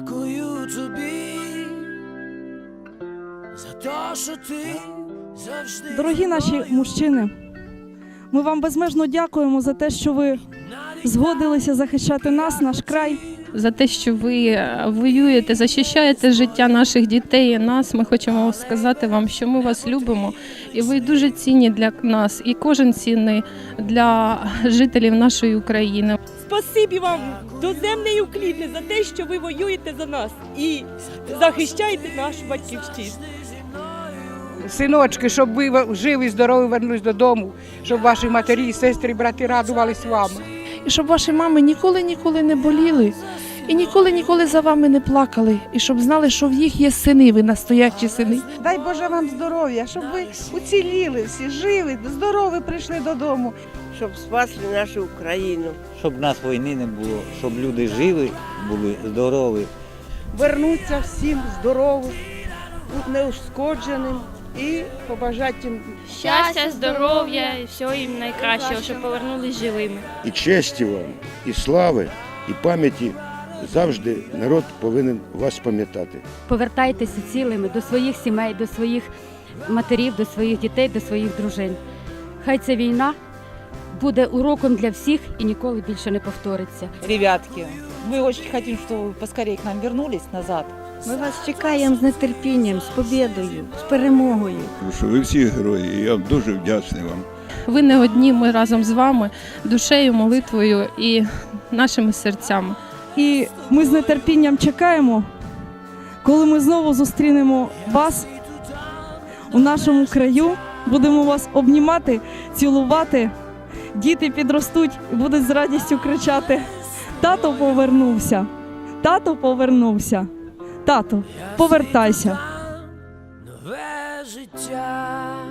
тобі за те, що ти завжди. Дорогі наші мужчини, ми вам безмежно дякуємо за те, що ви згодилися захищати нас, наш край. За те, що ви е, воюєте, захищаєте життя наших дітей і нас. Ми хочемо сказати вам, що ми вас любимо, і ви дуже цінні для нас, і кожен цінний для жителів нашої України. Спасибі вам, доземний уклінне, за те, що ви воюєте за нас і захищаєте нашу батьківщину. Синочки, щоб ви живі, здорові вернулись додому, щоб ваші матері, сестри, брати радувались вами. і щоб ваші мами ніколи ніколи не боліли і ніколи ніколи за вами не плакали, і щоб знали, що в їх є сини, ви настоящі сини. Дай Боже вам здоров'я, щоб ви уціліли всі, живі, здорові прийшли додому. щоб спасли нашу Україну. щоб нас війни не було, щоб люди жили, були здорові. Вернуться всім здоровим, неушкодженим і побажати їм Щастя, здоров'я і всього їм найкращого, щоб повернулись живими. і честі вам, і слави, і пам'яті. Завжди народ повинен вас пам'ятати. повертайтеся цілими до своїх сімей, до своїх матерів, до своїх дітей, до своїх дружин. Хай ця війна буде уроком для всіх і ніколи більше не повториться. Ребятки, ми дуже хочемо, щоб ви поскорее к нам вернулись назад. Ми вас чекаємо з нетерпінням, з побєдою, з перемогою. Тому що ви всі герої, і я дуже вдячний вам. Ви не одні, ми разом з вами, душею, молитвою і нашими серцями. І ми з нетерпінням чекаємо, коли ми знову зустрінемо вас у нашому краю. Будемо вас обнімати, цілувати. Діти підростуть і будуть з радістю кричати: Тато повернувся! Тато повернувся! Тато, повертайся! Нове життя.